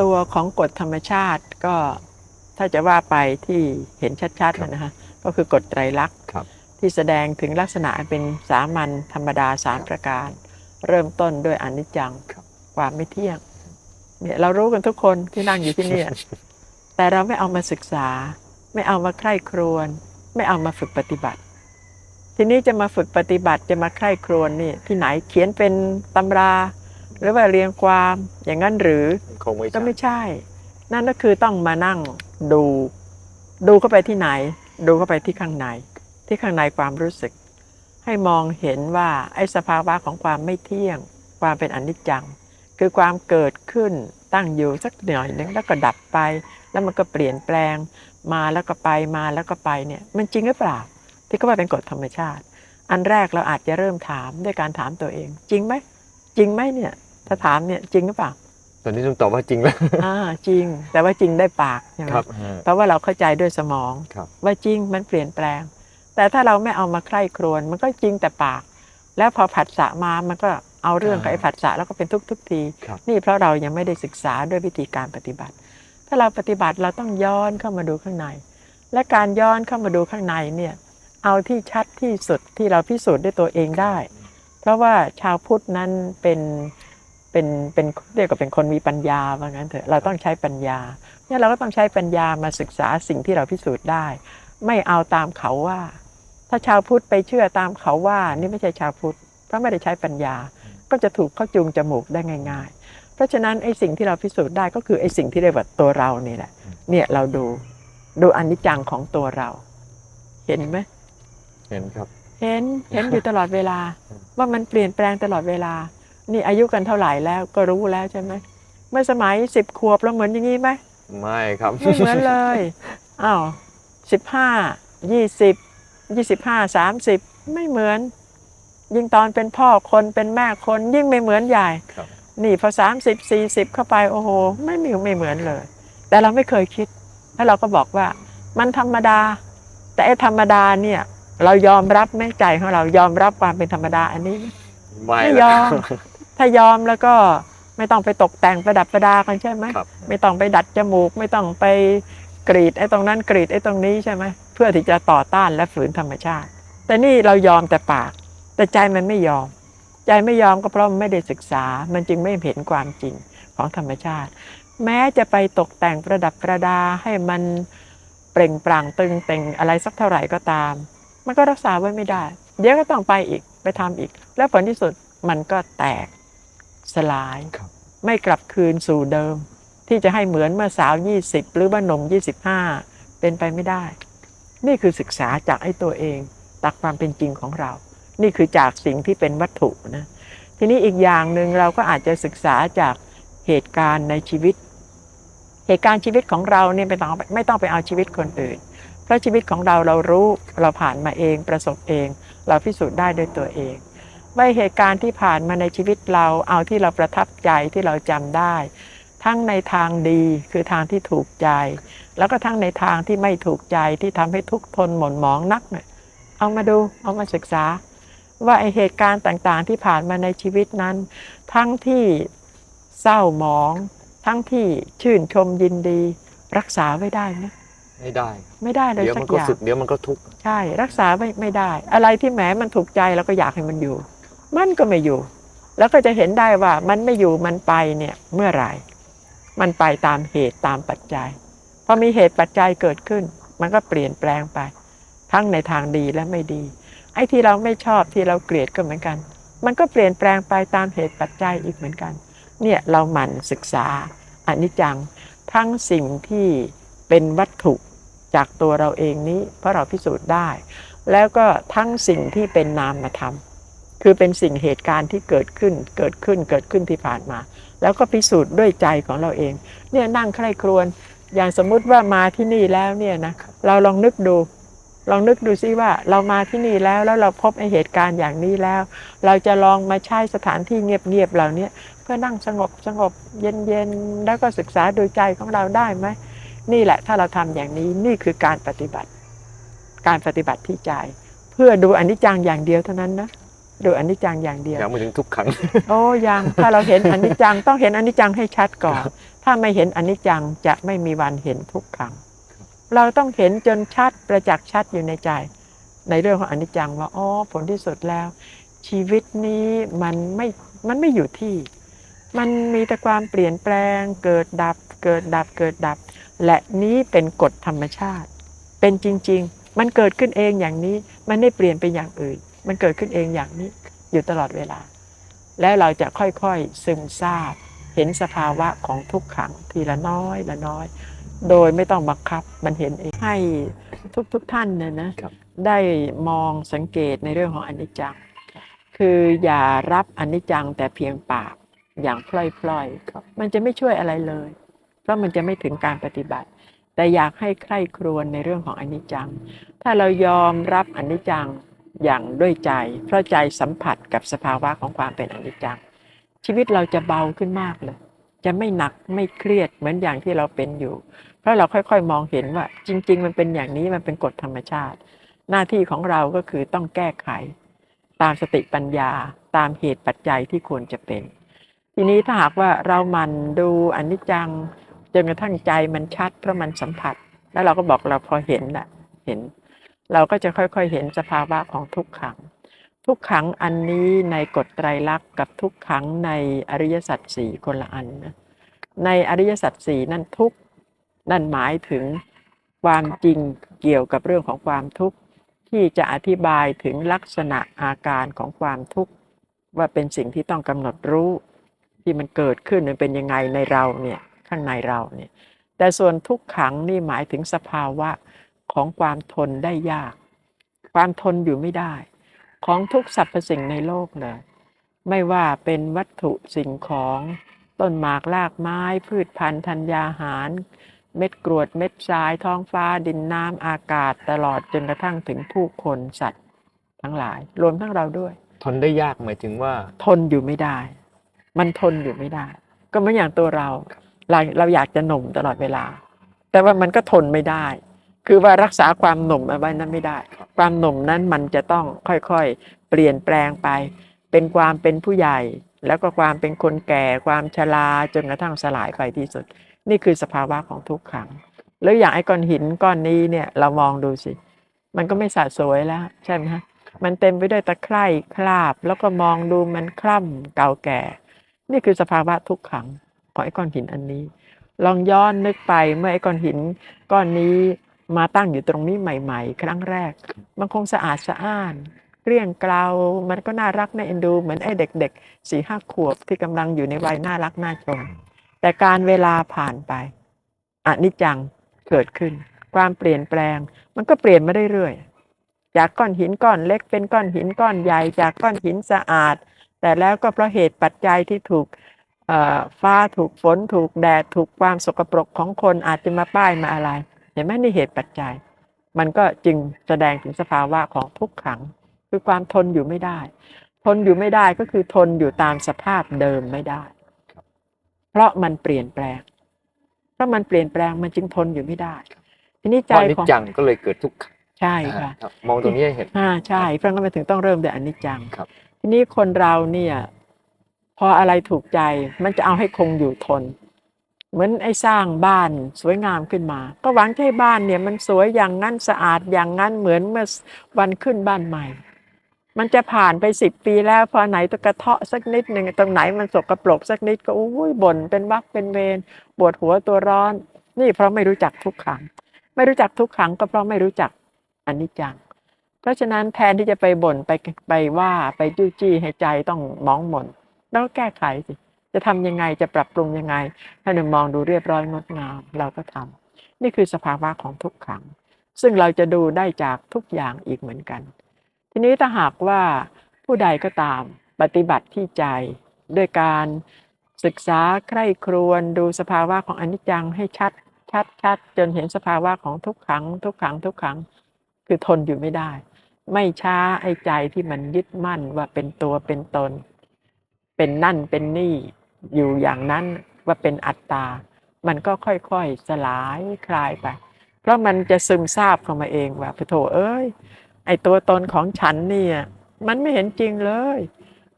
ตัวของกฎธรรมชาติก็ถ้าจะว่าไปที่เห็นชัดๆครับนะฮะก็คือกฎไตรลักษณ์ครับที่แสดงถึงลักษณะอันเป็นสามัญธรรมดาสามประการ เริ่มต้นด้วยอนิจจังครับความไม่เที่ยงเนี่ยเรารู้กันทุกคนที่นั่งอยู่ที่เนี่ยแต่เราไม่เอามาศึกษา ไม่เอามาใคร่ครวญไม่เอามาฝึกปฏิบัติ ทีนี้จะมาฝึกปฏิบัติจะมาใคร่ครวญนี่ที่ไหนเขียนเป็นตำรา หรือว่าเรียงความอย่างนั้นหรือคงไม่ก็ใช่ไม่ใช่ นั่นก็คือต้องมานั่งดู ดูเข้าไปที่ไหน ดูเข้าไปที่ข้างใน ที่ข้างในความรู้สึก ให้มองเห็นว่าไอ้สภาวะของความไม่เที่ยง ความเป็นอนิจจัง คือความเกิดขึ้นตั้งอยู่สักหน่อยนึงแล้วก็ดับไป แล้วมันก็เปลี่ยนแปลง มาแล้วก็ไปมาแล้วก็ไปเนี่ยมันจริงหรือเปล่า ที่เขาว่าเป็นกฎธรรมชาติ อันแรกเราอาจจะเริ่มถามด้วยการถามตัวเอง จริงไหมจริงไหมเนี่ย ถ้าถามเนี่ยจริงหรือเปล่าตอนนี้ต้องตอบว่าจริงแล้วอ่าจริง แต่ว่าจริงได้ปากใช่ไหมครับเพราะว่าเราเข้าใจด้วยสมองครับว่าจริงมันเปลี่ยนแปลง แต่ถ้าเราไม่เอามาใคร่ครวญมันก็จริงแต่ปาก แล้วพอผัสสะมามันก็เอาเรื่องกับไอ้ผัสสะแล้วก็เป็นทุกทุกๆทีครับนี่เพราะเรายังไม่ได้ศึกษาด้วยวิธีการปฏิบัติ ถ้าเราปฏิบัติเราต้องย้อนเข้ามาดูข้างใน และการย้อนเข้ามาดูข้างในเนี่ยเอาที่ชัดที่สุดที่เราพิสูจน์ด้วยตัวเองได้ เพราะว่าชาวพุทธนั้นเป็น เป็นเป็นเรียกว่าเป็นคนมีปัญญาว่างั้นเถอะเราต้องใช้ปัญญาเนี่ยเราก็ต้องใช้ปัญญามาศึกษาสิ่งที่เราพิสูจน์ได้ ไม่เอาตามเขาว่า ถ้าชาวพุทธไปเชื่อตามเขาว่า นี่ไม่ใช่ชาวพุทธเพราะไม่ได้ใช้ปัญญา ก็จะถูกเข้าจูงจมูกได้ง่าย ๆ เพราะฉะนั้นไอ้สิ่งที่เราพิสูจน์ได้ก็คือไอ้สิ่งที่เรียกว่าตัวเรานี่แหละเนี่ยเราดูดูอนิจจังของตัวเรา เห็นไหมเห็นครับ เห็นเห็นอยู่ตลอดเวลาว่ามันเปลี่ยนแปลงตลอดเวลา นี่อายุกันเท่าไหร่แล้วก็รู้แล้วใช่ไหมเมื่อสมัยสิบขวบเราเหมือนอย่างนี้ไหมไม่ครับไม่เหมือนเลยอ้าวสิบห้ายี่สิบยี่สิบห้าสามสิบไม่เหมือน ยิ่งตอนเป็นพ่อคนเป็นแม่คนยิ่งไม่เหมือนใหญ่ครับนี่พอสามสิบสี่สิบเข้าไปโอ้โหไม่มีไม่เหมือนเลย แต่เราไม่เคยคิด แล้วเราก็บอกว่ามันธรรมดา แต่ไอ้ธรรมดาเนี่ย เรายอมรับไหม่ใจของเรายอมรับความเป็นธรรมดาอันนี้ไหมไม่ไม่แล้วยอม ถ้ายอมแล้วก็ไม่ต้องไปตกแต่งประดับประดากันใช่ไหมครับไม่ต้องไปดัดจมูก ไม่ต้องไปกรีดไอ้ตรงนั้นกรีดไอ้ตรงนี้ใช่ไหมเพื่อที่จะต่อต้านและฝืนธรรมชาติ แต่นี่เรายอมแต่ปาก แต่ใจมันไม่ยอม ใจไม่ยอมก็เพราะมันไม่ได้ศึกษา มันจึงไม่เห็นความจริงของธรรมชาติ แม้จะไปตกแต่งประดับประดาให้มันเปล่งปลั่งตึงเต่งอะไรสักเท่าไหร่ก็ตาม มันก็รักษาไว้ไม่ได้ เดี๋ยวก็ต้องไปอีกไปทำอีก แล้วผลที่สุดมันก็แตก สลายครับไม่กลับคืนสู่เดิม ที่จะให้เหมือนเมื่อสาว 20 หรือว่าหนุ่ม 25 เป็นไปไม่ได้ นี่คือศึกษาจากไอ้ตัวเองตักความเป็นจริงของเรา นี่คือจากสิ่งที่เป็นวัตถุนะทีนี้อีกอย่างหนึ่งเราก็อาจจะศึกษาจากเหตุการณ์ในชีวิต เหตุการณ์ชีวิตของเราเนี่ยไม่ต้องไม่ต้องไปเอาชีวิตคนอื่น เพราะชีวิตของเราเรารู้เราผ่านมาเองประสบเอง เราพิสูจน์ได้ด้วยตัวเอง ว่าเหตุการณ์ที่ผ่านมาในชีวิตเราเอาที่เราประทับใจที่เราจำได้ ทั้งในทางดีคือทางที่ถูกใจ แล้วก็ทั้งในทางที่ไม่ถูกใจที่ทำให้ทุกข์ทนหม่นหมองนักเนี่ยเอามาดูเอามาศึกษา ว่าไอเหตุการณ์ต่างๆที่ผ่านมาในชีวิตนั้น ทั้งที่เศร้าหมอง ทั้งที่ชื่นชมยินดี รักษาไว้ได้ไหมไม่ได้ ไม่ได้เลยเดี๋ยวสัมันกก็อย่างสุขเดี๋ยวมันก็ทุกข์ใช่ รักษาไม่ไม่ได้ อะไรที่แหมมันถูกใจเราก็อยากให้มันอยู่ มันก็ไม่อยู่ แล้วก็จะเห็นได้ว่ามันไม่อยู่มันไปเนี่ยเมื่อไหร่ มันไปตามเหตุตามปัจจัยพอมีเหตุปัจจัยเกิดขึ้น มันก็เปลี่ยนแปลงไป ทั้งในทางดีและไม่ดี ไอ้ที่เราไม่ชอบที่เราเกลียดก็เหมือนกัน มันก็เปลี่ยนแปลงไปตามเหตุปัจจัยอีกเหมือนกัน เนี่ยเราหมั่นศึกษาอนิจจัง ทั้งสิ่งที่เป็นวัตถุจากตัวเราเองนี้ เพราะเราพิสูจน์ได้ แล้วก็ทั้งสิ่งที่เป็นนามธรรม คือเป็นสิ่งเหตุการณ์ที่เกิดขึ้น เกิดขึ้น เกิดขึ้นที่ผ่านมา แล้วก็พิสูจน์ด้วยใจของเราเอง เนี่ยนั่งใคร่ครวญ อย่างสมมุติว่ามาที่นี่แล้วเนี่ยนะ เราลองนึกดู ลองนึกดูซิว่าเรามาที่นี่แล้ว แล้วเราพบไอเหตุการณ์อย่างนี้แล้ว เราจะลองมาใช้สถานที่เงียบๆเหล่านี้เพื่อนั่งสงบสงบเย็นๆ แล้วก็ศึกษาดูใจของเราได้ไหม นี่แหละถ้าเราทำอย่างนี้นี่คือการปฏิบัติ การปฏิบัติที่ใจ เพื่อดูอนิจจังอย่างเดียวเท่านั้นนะ ดูอนิจจังอย่างเดียว ยังไม่ถึงทุกขัง โอ้ยังถ้าเราเห็นอนิจจังต้องเห็นอนิจจังให้ชัดก่อน ถ้าไม่เห็นอนิจจังจะไม่มีวันเห็นทุกขัง เราต้องเห็นจนชัดประจักษ์ชัดอยู่ในใจ ในเรื่องของอนิจจังว่าอ๋อผลที่สุดแล้ว ชีวิตนี้มันไม่มันไม่อยู่ที่ มันมีแต่ความเปลี่ยนแปลง เกิดดับ เกิดดับเกิดดับ และนี้เป็นกฎธรรมชาติ เป็นจริง ๆ มันเกิดขึ้นเองอย่างนี้มันไม่เปลี่ยนไปอย่างอื่น มันเกิดขึ้นเองอย่างนี้อยู่ตลอดเวลา แล้วเราจะค่อยๆซึมซาบ เห็นสภาวะของทุกขังทีละน้อยละน้อย โดยไม่ต้องบังคับมันเห็นเองให้ทุกๆท่านเนี่ยนะครับได้มองสังเกตในเรื่องของอนิจจัง คืออย่ารับอนิจจังแต่เพียงปากอย่างพล่อยๆครับมันจะไม่ช่วยอะไรเลย เพราะมันจะไม่ถึงการปฏิบัติ แต่อยากให้ใคร่ครวญในเรื่องของอนิจจัง ถ้าเรายอมรับอนิจจัง อย่างด้วยใจ เพราะใจสัมผัสกับสภาวะของความเป็นอนิจจัง ชีวิตเราจะเบาขึ้นมากเลย จะไม่หนักไม่เครียดเหมือนอย่างที่เราเป็นอยู่ เพราะเราค่อยๆมองเห็นว่า จริง ๆ มันเป็นอย่างนี้มันเป็นกฎธรรมชาติ หน้าที่ของเราก็คือต้องแก้ไข ตามสติปัญญา ตามเหตุปัจจัยที่ควรจะเป็น ทีนี้ถ้าหากว่าเราหมันดูอนิจจังจนกระทั่งใจมันชัดเพราะมันสัมผัส แล้วเราก็บอกเราพอเห็นน่ะเห็น เราก็จะค่อยๆเห็นสภาวะของทุกขัง ทุกขังอันนี้ในกฎไตรลักษณ์กับทุกขังในอริยสัจสี่คนละอันนะในอริยสัจสี่นั่นทุกนั่นหมายถึงความจริงเกี่ยวกับเรื่องของความทุกข์ที่จะอธิบายถึงลักษณะอาการของความทุกข์ว่าเป็นสิ่งที่ต้องกำหนดรู้ ที่มันเกิดขึ้นมันเป็นยังไงในเราเนี่ยข้างในเราเนี่ยแต่ส่วนทุกขังนี่หมายถึงสภาวะ ของความทนได้ยาก ความทนอยู่ไม่ได้ ของทุกสรรพสิ่งในโลกเลย ไม่ว่าเป็นวัตถุสิ่งของต้นหมากรากไม้ พืชพันธุ์ธัญญาหาร เม็ดกรวดเม็ดทราย ท้องฟ้าดินน้ำอากาศตลอดจนกระทั่งถึงผู้คนสัตว์ทั้งหลาย รวมทั้งเราด้วย ทนได้ยากหมายถึงว่า ทนอยู่ไม่ได้ มันทนอยู่ไม่ได้ ก็เหมือนอย่างตัวเราเราเราอยากจะหนุ่มตลอดเวลา แต่ว่ามันก็ทนไม่ได้ คือว่ารักษาความหนุ่มเอาไว้นั้นไม่ได้ ความหนุ่มนั้นมันจะต้องค่อยๆ เปลี่ยนแปลงไป เป็นความเป็นผู้ใหญ่ แล้วก็ความเป็นคนแก่ ความชราจนกระทั่งสลายไปที่สุด นี่คือสภาวะของทุกขัง แล้วอย่างไอ้ก้อนหินก้อนนี้เนี่ยเรามองดูสิ มันก็ไม่สะสวยแล้ว ใช่ไหมฮะมันเต็มไปด้วยตะไคร่คราบ แล้วก็มองดูมันคล่ำเก่าแก่ นี่คือสภาวะทุกขังของไอ้ก้อนหินอันนี้ ลองย้อนนึกไปเมื่อไอ้ก้อนหินก้อนนี้ มาตั้งอยู่ตรงนี้ใหม่ ๆ ครั้งแรก มันคงสะอาดสะอ้านเกลี้ยงเกลามันก็น่ารักน่าเอ็นดู เหมือนไอ้เด็กๆสี่ห้าขวบที่กำลังอยู่ในวัยน่ารักน่าชมแต่การเวลาผ่านไปอนิจจังเกิดขึ้น ความเปลี่ยนแปลง มันก็เปลี่ยนมาเรื่อยๆจากก้อนหินก้อนเล็กเป็นก้อนหินก้อนใหญ่ จากก้อนหินสะอาด แต่แล้วก็เพราะเหตุปัจจัยที่ถูกเอ่อฟ้าถูกฝนถูกแดดถูกความสกปรกของคนอาจจะมาป้ายมาอะไร เห็นไหมนี่เหตุปัจจัย มันก็จึงแสดงถึงสภาวะของทุกขัง คือความทนอยู่ไม่ได้ ทนอยู่ไม่ได้ก็คือทนอยู่ตามสภาพเดิมไม่ได้ เพราะมันเปลี่ยนแปลง เพราะมันเปลี่ยนแปลงมันจึงทนอยู่ไม่ได้ ทีนี้เพใจราะอนิจของจังก็เลยเกิดทุกขังใช่ค่ะครับมองตรงนี้ให้เห็นอ่าใช่เพราะงั้นมันถึงต้องเริ่มด้วยอนิจจังครับ ทีนี้คนเราเนี่ย พออะไรถูกใจมันจะเอาให้คงอยู่ทน เหมือนไอ้สร้างบ้านสวยงามขึ้นมา ก็หวังให้บ้านเนี่ยมันสวยอย่างนั้นสะอาดอย่างนั้นเหมือนเมื่อวันขึ้นบ้านใหม่ มันจะผ่านไปสิบปีแล้วพอไหนตะกระเทาะสักนิดหนึ่งตรงไหนมันสกรปรกสักนิดก็อุ้ยบ่นเป็นวักเป็นเวรปวดหัวตัวร้อน นี่เพราะไม่รู้จักทุกขัง ไม่รู้จักทุกขังก็เพราะไม่รู้จักอนิจจัง เพราะฉะนั้นแทนที่จะไปบ่นไปไปว่าไปจู้จี้ให้ใจต้องมองหม่นแล้วก็แก้ไขสิ จะทำยังไงจะปรับปรุงยังไง ให้มันมองดูเรียบร้อยงดงามเราก็ทำนี่คือสภาวะของทุกขัง ซึ่งเราจะดูได้จากทุกอย่างอีกเหมือนกัน ทีนี้ถ้าหากว่าผู้ใดก็ตามปฏิบัติที่ใจด้วยการศึกษาใคร่ครวญดูสภาวะของอนิจจังให้ชัดชัดชัดจนเห็นสภาวะของทุกขัง ทุกขังทุกขังคือทนอยู่ไม่ได้ ไม่ช้าไอ้ใจที่มันยึดมั่นว่าเป็นตัวเป็นตน เป็นนั่นเป็นนี่ อยู่อย่างนั้นว่าเป็นอัตตา มันก็ค่อยๆสลายคลายไป เพราะมันจะซึมซาบเข้ามาเองว่าพโถเอ้ย ไอ้ตัวตนของฉันเนี่ยมันไม่เห็นจริงเลย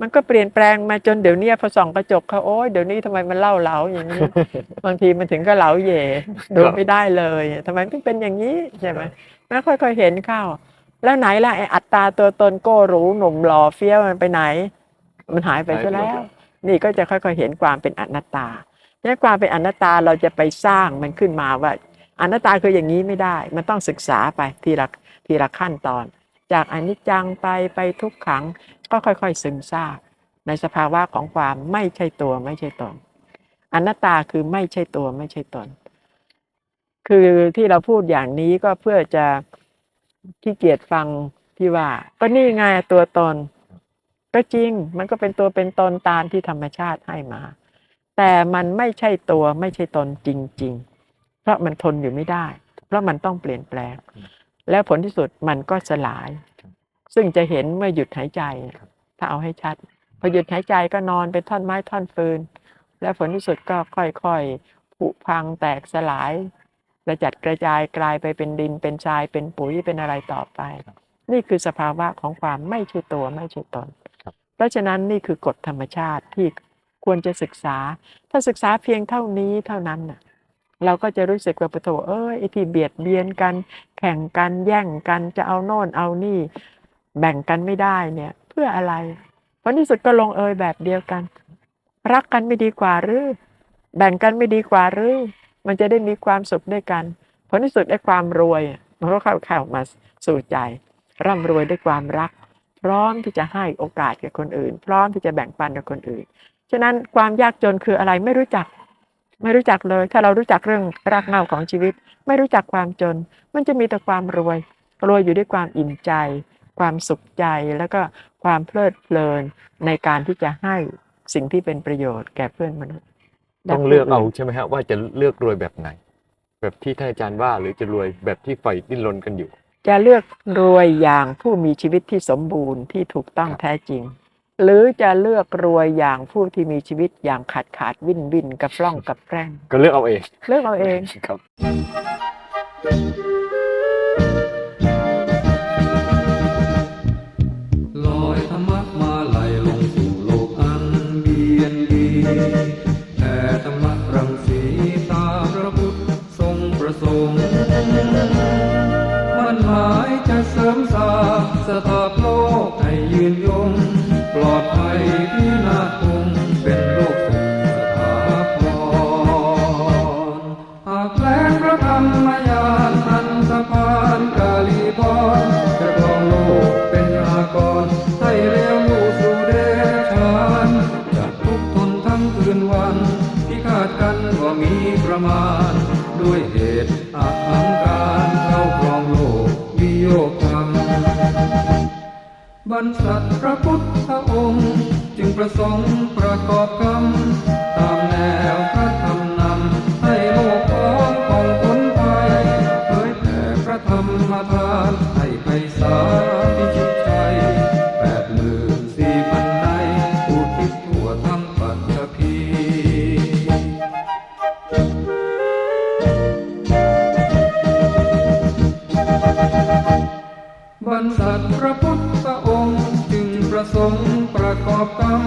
มันก็เปลี่ยนแปลงมาจนเดี๋ยวนี้พอส่องกระจกเขาโอ๊ยเดี๋ยวนี้ทำไมมันเล่าเหลาอย่างนี้ บางทีมันถึงก็เหลาเหย่ดูไม่ได้เลยทำไมมันเป็นอย่างนี้ใช่ไหมไม่ค่อยๆเห็นเข้า แล้วไหนล่ะไอ้อัตตาตัวตนโก้หรูหนุ่มหล่อเฟี้ยวมันไปไหน มันหายไปซะแล้ว นี่ก็จะค่อยๆเห็นความเป็นอนัตตาเนี่ยความเป็นอนัตตาเราจะไปสร้างมันขึ้นมาว่าอนัตตาคืออย่างนี้ไม่ได้ มันต้องศึกษาไปทีละทีละขั้นตอน จากอนิจจังไปไปทุกขังก็ค่อยๆซึมซาบในสภาวะของความไม่ใช่ตัวไม่ใช่ตนอนัตตาคือไม่ใช่ตัวไม่ใช่ตน คือที่เราพูดอย่างนี้ก็เพื่อจะขี้เกียจฟังที่ว่า ก็นี่ไงตัวตน ก็จริงมันก็เป็นตัวเป็นตนตามที่ธรรมชาติให้มา แต่มันไม่ใช่ตัวไม่ใช่ตนจริง ๆ เพราะมันทนอยู่ไม่ได้ เพราะมันต้องเปลี่ยนแปลง แล้วผลที่สุดมันก็สลาย ซึ่งจะเห็นเมื่อหยุดหายใจ ถ้าเอาให้ชัด พอหยุดหายใจก็นอนเป็นท่อนไม้ท่อนฟืน แล้วผลที่สุดก็ค่อยๆผุพังแตกสลายกระจัดกระจายกลายไปเป็นดินเป็นทรายเป็นปุ๋ยเป็นอะไรต่อไป นี่คือสภาวะของความไม่ใช่ตัวไม่ใช่ตนค รับเพราะฉะนั้นนี่คือกฎธรรมชาติที่ควรจะศึกษา ถ้าศึกษาเพียงเท่านี้เท่านั้นน่ะเราก็จะรู้สึกว่าปะโถเอ้ยไอที่เบียดเบียนกัน แข่งกันแย่งกันจะเอาโน่นเอานี่ แบ่งกันไม่ได้เนี่ยเพื่ออะไรผลที่สุดก็ลงเอยแบบเดียวกัน รักกันไม่ดีกว่าหรือ แบ่งกันไม่ดีกว่าหรือ มันจะได้มีความสุขด้วยกันผลที่สุดได้ความรวยมันก็เข้าเข้ามาสู่ใจ ร่ำรวยด้วยความรัก พร้อมที่จะให้โอกาสกับคนอื่น พร้อมที่จะแบ่งปันกับคนอื่น ฉะนั้นความยากจนคืออะไรไม่รู้จัก ไม่รู้จักเลย ถ้าเรารู้จักเรื่องรากเหง้าของชีวิต ไม่รู้จักความจน มันจะมีแต่ความรวย รวยอยู่ด้วยความอิ่มใจ ความสุขใจแล้วก็ความเพลิดเพลินในการที่จะให้สิ่งที่เป็นประโยชน์แก่เพื่อนมนุษย์ ต้องเลือกเอาใช่ไหมฮะว่าจะเลือกรวยแบบไหน แบบที่ท่านอาจารย์ว่าหรือจะรวยแบบที่ใฝ่ดิ้นรนกันอยู่ จะเลือกรวยอย่างผู้มีชีวิตที่สมบูรณ์ที่ถูกต้องครับแท้จริง หรือจะเลือกรวยอย่างผู้ที่มีชีวิตอย่างขาดขาดวินวินกับร่องกับแกล้งก็เลือกเอาเอง เลือกเอาเองครับ นสัตว์พระพุทธองค์ จึงประสงค์ประกอบกรรมตามแนว สมประกอบกรรม